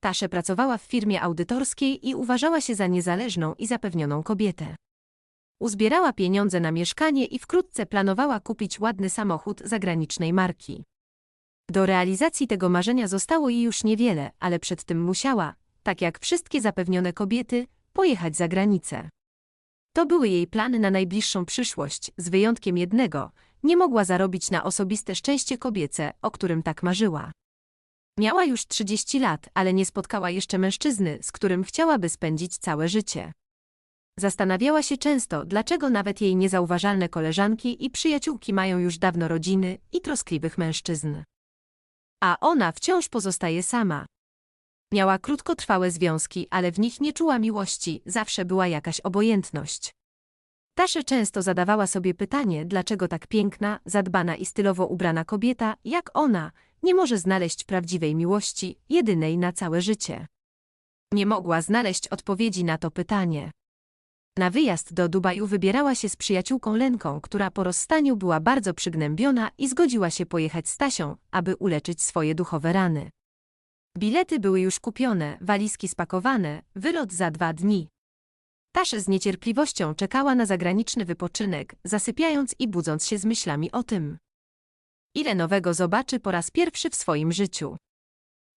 Tasze pracowała w firmie audytorskiej i uważała się za niezależną i zapewnioną kobietę. Uzbierała pieniądze na mieszkanie i wkrótce planowała kupić ładny samochód zagranicznej marki. Do realizacji tego marzenia zostało jej już niewiele, ale przed tym musiała, tak jak wszystkie zapewnione kobiety, pojechać za granicę. To były jej plany na najbliższą przyszłość, z wyjątkiem jednego, nie mogła zarobić na osobiste szczęście kobiece, o którym tak marzyła. Miała już 30 lat, ale nie spotkała jeszcze mężczyzny, z którym chciałaby spędzić całe życie. Zastanawiała się często, dlaczego nawet jej niezauważalne koleżanki i przyjaciółki mają już dawno rodziny i troskliwych mężczyzn. A ona wciąż pozostaje sama. Miała krótkotrwałe związki, ale w nich nie czuła miłości, zawsze była jakaś obojętność. Tasze często zadawała sobie pytanie, dlaczego tak piękna, zadbana i stylowo ubrana kobieta, jak ona, nie może znaleźć prawdziwej miłości, jedynej na całe życie. Nie mogła znaleźć odpowiedzi na to pytanie. Na wyjazd do Dubaju wybierała się z przyjaciółką Lenką, która po rozstaniu była bardzo przygnębiona i zgodziła się pojechać z Tasią, aby uleczyć swoje duchowe rany. Bilety były już kupione, walizki spakowane, wylot za dwa dni. Tasze z niecierpliwością czekała na zagraniczny wypoczynek, zasypiając i budząc się z myślami o tym. Ile nowego zobaczy po raz pierwszy w swoim życiu.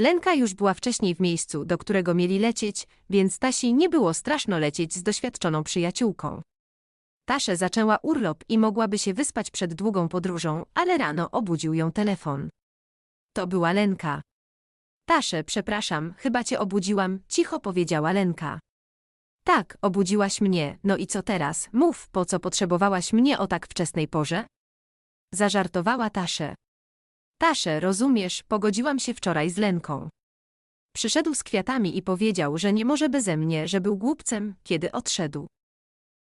Lenka już była wcześniej w miejscu, do którego mieli lecieć, więc Tasi nie było straszno lecieć z doświadczoną przyjaciółką. Tasze zaczęła urlop i mogłaby się wyspać przed długą podróżą, ale rano obudził ją telefon. To była Lenka. Tasze, przepraszam, chyba cię obudziłam, cicho powiedziała Lenka. Tak, obudziłaś mnie, no i co teraz? Mów, po co potrzebowałaś mnie o tak wczesnej porze? Zażartowała Tasze. Tasze, rozumiesz, pogodziłam się wczoraj z Lenką. Przyszedł z kwiatami i powiedział, że nie może beze mnie, że był głupcem, kiedy odszedł.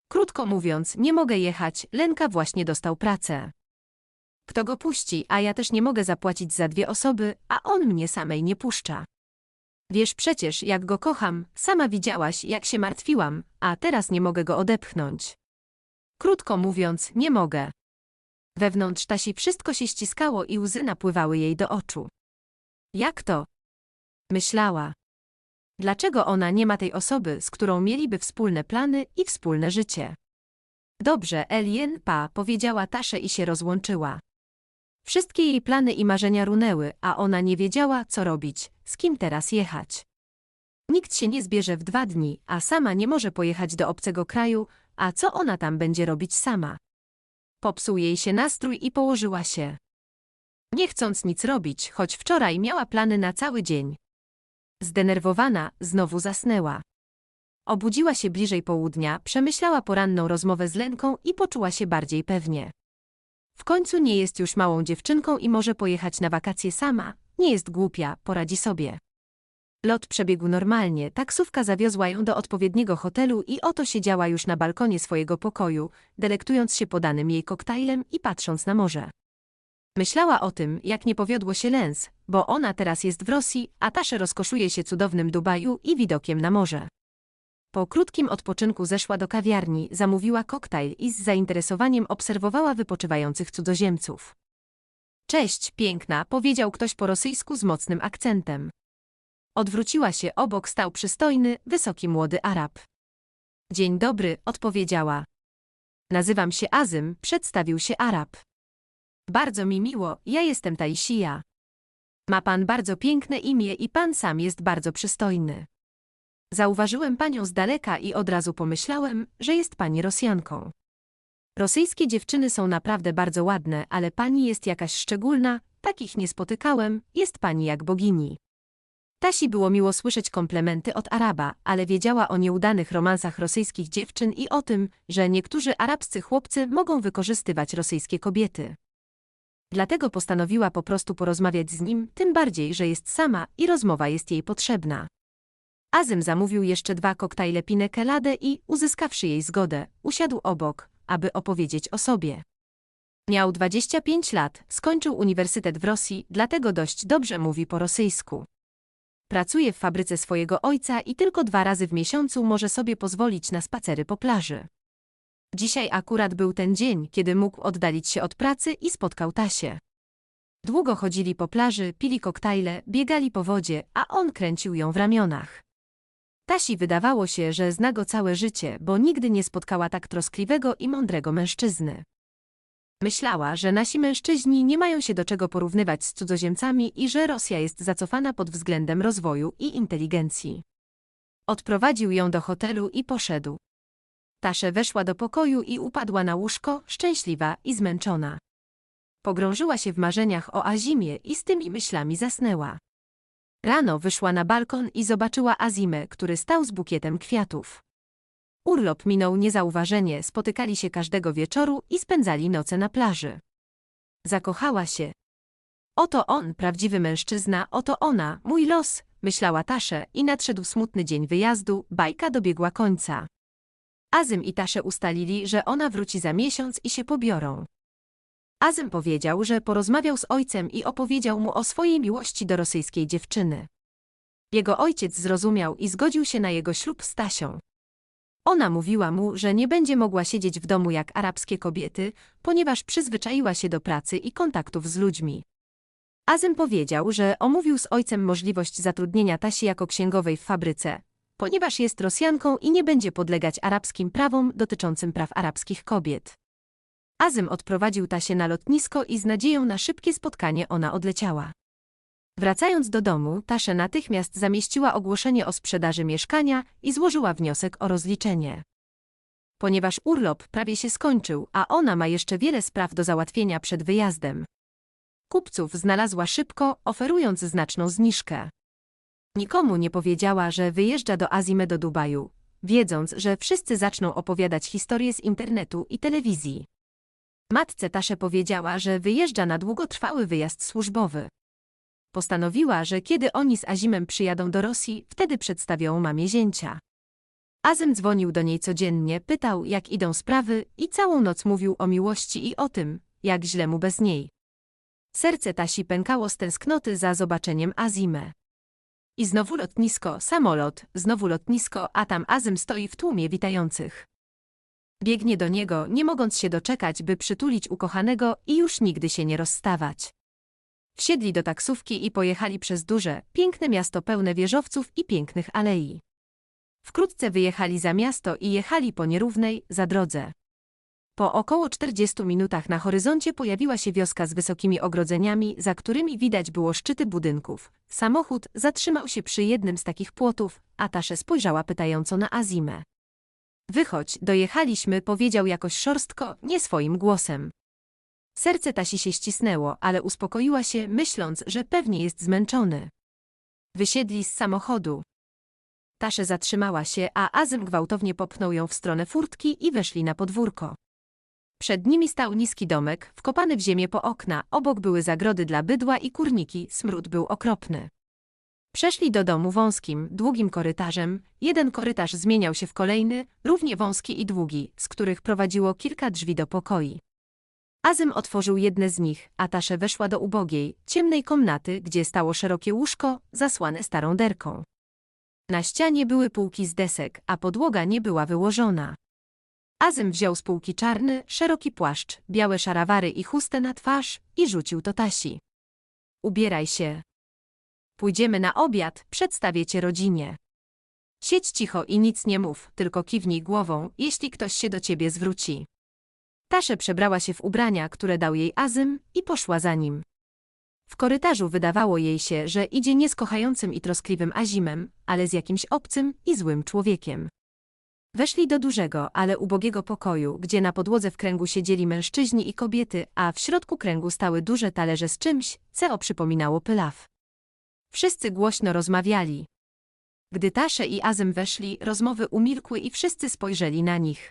Krótko mówiąc, nie mogę jechać, Lenka właśnie dostał pracę. Kto go puści, a ja też nie mogę zapłacić za dwie osoby, a on mnie samej nie puszcza. Wiesz przecież, jak go kocham, sama widziałaś, jak się martwiłam, a teraz nie mogę go odepchnąć. Krótko mówiąc, nie mogę. Wewnątrz Tasi wszystko się ściskało i łzy napływały jej do oczu. Jak to? Myślała. Dlaczego ona nie ma tej osoby, z którą mieliby wspólne plany i wspólne życie? Dobrze, Elien pa, powiedziała Tasze i się rozłączyła. Wszystkie jej plany i marzenia runęły, a ona nie wiedziała, co robić, z kim teraz jechać. Nikt się nie zbierze w dwa dni, a sama nie może pojechać do obcego kraju, a co ona tam będzie robić sama? Popsuł jej się nastrój i położyła się. Nie chcąc nic robić, choć wczoraj miała plany na cały dzień. Zdenerwowana, znowu zasnęła. Obudziła się bliżej południa, przemyślała poranną rozmowę z Lenką i poczuła się bardziej pewnie. W końcu nie jest już małą dziewczynką i może pojechać na wakacje sama, nie jest głupia, poradzi sobie. Lot przebiegł normalnie, taksówka zawiozła ją do odpowiedniego hotelu i oto siedziała już na balkonie swojego pokoju, delektując się podanym jej koktajlem i patrząc na morze. Myślała o tym, jak nie powiodło się Lens, bo ona teraz jest w Rosji, a Tasze rozkoszuje się cudownym Dubaju i widokiem na morze. Po krótkim odpoczynku zeszła do kawiarni, zamówiła koktajl i z zainteresowaniem obserwowała wypoczywających cudzoziemców. Cześć, piękna, powiedział ktoś po rosyjsku z mocnym akcentem. Odwróciła się, obok stał przystojny, wysoki młody Arab. Dzień dobry, odpowiedziała. Nazywam się Azym, przedstawił się Arab. Bardzo mi miło, ja jestem Taisia. Ma pan bardzo piękne imię i pan sam jest bardzo przystojny. Zauważyłem panią z daleka i od razu pomyślałem, że jest pani Rosjanką. Rosyjskie dziewczyny są naprawdę bardzo ładne, ale pani jest jakaś szczególna, takich nie spotykałem, jest pani jak bogini. Tasi było miło słyszeć komplementy od Araba, ale wiedziała o nieudanych romansach rosyjskich dziewczyn i o tym, że niektórzy arabscy chłopcy mogą wykorzystywać rosyjskie kobiety. Dlatego postanowiła po prostu porozmawiać z nim, tym bardziej, że jest sama i rozmowa jest jej potrzebna. Azym zamówił jeszcze dwa koktajle pine colade i, uzyskawszy jej zgodę, usiadł obok, aby opowiedzieć o sobie. Miał 25 lat, skończył uniwersytet w Rosji, dlatego dość dobrze mówi po rosyjsku. Pracuje w fabryce swojego ojca i tylko dwa razy w miesiącu może sobie pozwolić na spacery po plaży. Dzisiaj akurat był ten dzień, kiedy mógł oddalić się od pracy i spotkał Tasię. Długo chodzili po plaży, pili koktajle, biegali po wodzie, a on kręcił ją w ramionach. Tasi wydawało się, że zna go całe życie, bo nigdy nie spotkała tak troskliwego i mądrego mężczyzny. Myślała, że nasi mężczyźni nie mają się do czego porównywać z cudzoziemcami i że Rosja jest zacofana pod względem rozwoju i inteligencji. Odprowadził ją do hotelu i poszedł. Tasze weszła do pokoju i upadła na łóżko, szczęśliwa i zmęczona. Pogrążyła się w marzeniach o Azimie i z tymi myślami zasnęła. Rano wyszła na balkon i zobaczyła Azimę, który stał z bukietem kwiatów. Urlop minął niezauważenie, spotykali się każdego wieczoru i spędzali noce na plaży. Zakochała się. Oto on, prawdziwy mężczyzna, oto ona, mój los, myślała Tasze i nadszedł smutny dzień wyjazdu, bajka dobiegła końca. Azym i Tasze ustalili, że ona wróci za miesiąc i się pobiorą. Azym powiedział, że porozmawiał z ojcem i opowiedział mu o swojej miłości do rosyjskiej dziewczyny. Jego ojciec zrozumiał i zgodził się na jego ślub z Tasią. Ona mówiła mu, że nie będzie mogła siedzieć w domu jak arabskie kobiety, ponieważ przyzwyczaiła się do pracy i kontaktów z ludźmi. Azym powiedział, że omówił z ojcem możliwość zatrudnienia Tasi jako księgowej w fabryce, ponieważ jest Rosjanką i nie będzie podlegać arabskim prawom dotyczącym praw arabskich kobiet. Azym odprowadził Tasię na lotnisko i z nadzieją na szybkie spotkanie ona odleciała. Wracając do domu, Tasze natychmiast zamieściła ogłoszenie o sprzedaży mieszkania i złożyła wniosek o rozliczenie. Ponieważ urlop prawie się skończył, a ona ma jeszcze wiele spraw do załatwienia przed wyjazdem. Kupców znalazła szybko, oferując znaczną zniżkę. Nikomu nie powiedziała, że wyjeżdża do Azimy do Dubaju, wiedząc, że wszyscy zaczną opowiadać historie z internetu i telewizji. Matce Tasze powiedziała, że wyjeżdża na długotrwały wyjazd służbowy. Postanowiła, że kiedy oni z Azimem przyjadą do Rosji, wtedy przedstawią mamie zięcia. Azym dzwonił do niej codziennie, pytał, jak idą sprawy i całą noc mówił o miłości i o tym, jak źle mu bez niej. Serce Tasi pękało z tęsknoty za zobaczeniem Azimę. I znowu lotnisko, samolot, znowu lotnisko, a tam Azym stoi w tłumie witających. Biegnie do niego, nie mogąc się doczekać, by przytulić ukochanego i już nigdy się nie rozstawać. Wsiedli do taksówki i pojechali przez duże, piękne miasto pełne wieżowców i pięknych alei. Wkrótce wyjechali za miasto i jechali po nierównej, za drodze. Po około 40 minutach na horyzoncie pojawiła się wioska z wysokimi ogrodzeniami, za którymi widać było szczyty budynków. Samochód zatrzymał się przy jednym z takich płotów, a Tasze spojrzała pytająco na Azimę. Wychodź, dojechaliśmy, powiedział jakoś szorstko, nie swoim głosem. Serce Tasi się ścisnęło, ale uspokoiła się, myśląc, że pewnie jest zmęczony. Wysiedli z samochodu. Tasze zatrzymała się, a Azym gwałtownie popchnął ją w stronę furtki i weszli na podwórko. Przed nimi stał niski domek, wkopany w ziemię po okna, obok były zagrody dla bydła i kurniki, smród był okropny. Przeszli do domu wąskim, długim korytarzem. Jeden korytarz zmieniał się w kolejny, równie wąski i długi, z których prowadziło kilka drzwi do pokoi. Azym otworzył jedne z nich, a Tasze weszła do ubogiej, ciemnej komnaty, gdzie stało szerokie łóżko, zasłane starą derką. Na ścianie były półki z desek, a podłoga nie była wyłożona. Azym wziął z półki czarny, szeroki płaszcz, białe szarawary i chustę na twarz i rzucił to Tasi. Ubieraj się. Pójdziemy na obiad, przedstawię cię rodzinie. Siedź cicho i nic nie mów, tylko kiwnij głową, jeśli ktoś się do ciebie zwróci. Tasze przebrała się w ubrania, które dał jej Azym i poszła za nim. W korytarzu wydawało jej się, że idzie nie z kochającym i troskliwym Azimem, ale z jakimś obcym i złym człowiekiem. Weszli do dużego, ale ubogiego pokoju, gdzie na podłodze w kręgu siedzieli mężczyźni i kobiety, a w środku kręgu stały duże talerze z czymś, co przypominało pylaw. Wszyscy głośno rozmawiali. Gdy Tasze i Azym weszli, rozmowy umilkły i wszyscy spojrzeli na nich.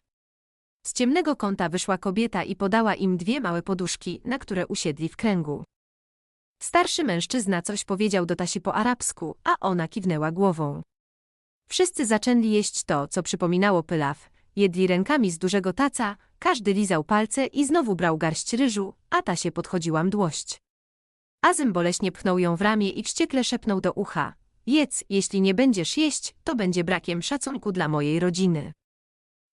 Z ciemnego kąta wyszła kobieta i podała im dwie małe poduszki, na które usiedli w kręgu. Starszy mężczyzna coś powiedział do Tasi po arabsku, a ona kiwnęła głową. Wszyscy zaczęli jeść to, co przypominało pylaw. Jedli rękami z dużego taca, każdy lizał palce i znowu brał garść ryżu, a ta się podchodziła mdłość. Azym boleśnie pchnął ją w ramię i wściekle szepnął do ucha. Jedz, jeśli nie będziesz jeść, to będzie brakiem szacunku dla mojej rodziny.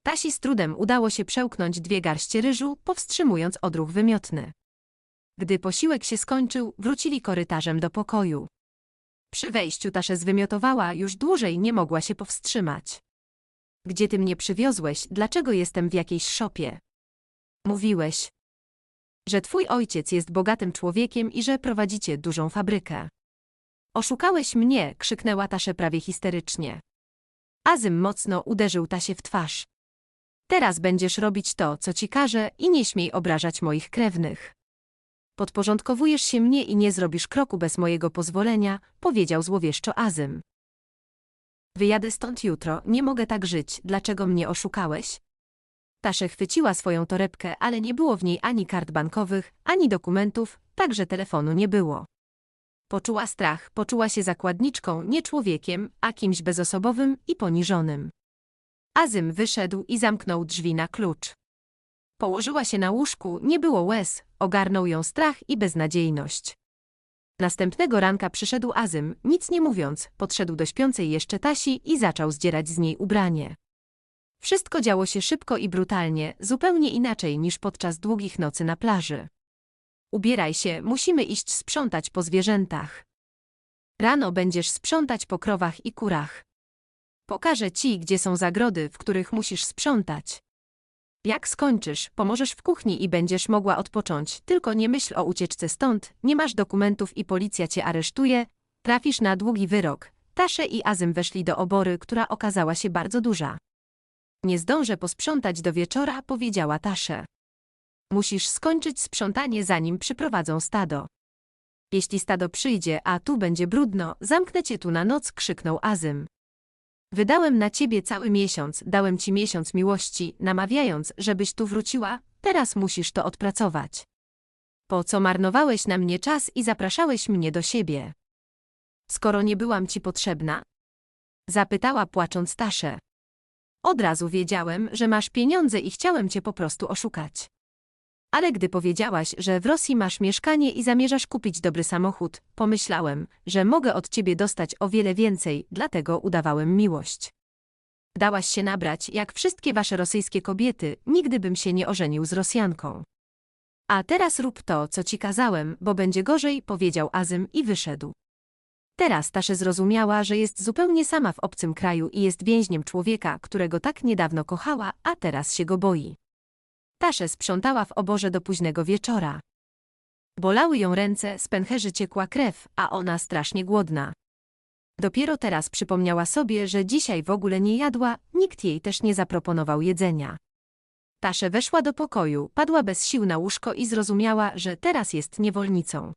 Tasi z trudem udało się przełknąć dwie garście ryżu, powstrzymując odruch wymiotny. Gdy posiłek się skończył, wrócili korytarzem do pokoju. Przy wejściu Taszę zwymiotowała, już dłużej nie mogła się powstrzymać. Gdzie ty mnie przywiozłeś, dlaczego jestem w jakiejś szopie? Mówiłeś, że twój ojciec jest bogatym człowiekiem i że prowadzicie dużą fabrykę. Oszukałeś mnie, krzyknęła Taszę prawie histerycznie. Azym mocno uderzył Tasię w twarz. Teraz będziesz robić to, co ci każę i nie śmiej obrażać moich krewnych. Podporządkowujesz się mnie i nie zrobisz kroku bez mojego pozwolenia, powiedział złowieszczo Azym. Wyjadę stąd jutro, nie mogę tak żyć, dlaczego mnie oszukałeś? Taszę chwyciła swoją torebkę, ale nie było w niej ani kart bankowych, ani dokumentów, także telefonu nie było. Poczuła strach, poczuła się zakładniczką, nie człowiekiem, a kimś bezosobowym i poniżonym. Azym wyszedł i zamknął drzwi na klucz. Położyła się na łóżku, nie było łez, ogarnął ją strach i beznadziejność. Następnego ranka przyszedł Azym, nic nie mówiąc, podszedł do śpiącej jeszcze Tasi i zaczął zdzierać z niej ubranie. Wszystko działo się szybko i brutalnie, zupełnie inaczej niż podczas długich nocy na plaży. Ubieraj się, musimy iść sprzątać po zwierzętach. Rano będziesz sprzątać po krowach i kurach. Pokażę ci, gdzie są zagrody, w których musisz sprzątać. Jak skończysz, pomożesz w kuchni i będziesz mogła odpocząć, tylko nie myśl o ucieczce stąd, nie masz dokumentów i policja cię aresztuje, trafisz na długi wyrok. Tasze i Azym weszli do obory, która okazała się bardzo duża. Nie zdążę posprzątać do wieczora, powiedziała Tasze. Musisz skończyć sprzątanie zanim przyprowadzą stado. Jeśli stado przyjdzie, a tu będzie brudno, zamknę cię tu na noc, krzyknął Azym. Wydałem na ciebie cały miesiąc, dałem ci miesiąc miłości, namawiając, żebyś tu wróciła, teraz musisz to odpracować. Po co marnowałeś na mnie czas i zapraszałeś mnie do siebie? Skoro nie byłam ci potrzebna? Zapytała płacząc Taszę. Od razu wiedziałem, że masz pieniądze i chciałem cię po prostu oszukać. Ale gdy powiedziałaś, że w Rosji masz mieszkanie i zamierzasz kupić dobry samochód, pomyślałem, że mogę od ciebie dostać o wiele więcej, dlatego udawałem miłość. Dałaś się nabrać, jak wszystkie wasze rosyjskie kobiety, nigdy bym się nie ożenił z Rosjanką. A teraz rób to, co ci kazałem, bo będzie gorzej, powiedział Azym i wyszedł. Teraz Tasze zrozumiała, że jest zupełnie sama w obcym kraju i jest więźniem człowieka, którego tak niedawno kochała, a teraz się go boi. Tasze sprzątała w oborze do późnego wieczora. Bolały ją ręce, z pęcherzy ciekła krew, a ona strasznie głodna. Dopiero teraz przypomniała sobie, że dzisiaj w ogóle nie jadła, nikt jej też nie zaproponował jedzenia. Tasze weszła do pokoju, padła bez sił na łóżko i zrozumiała, że teraz jest niewolnicą.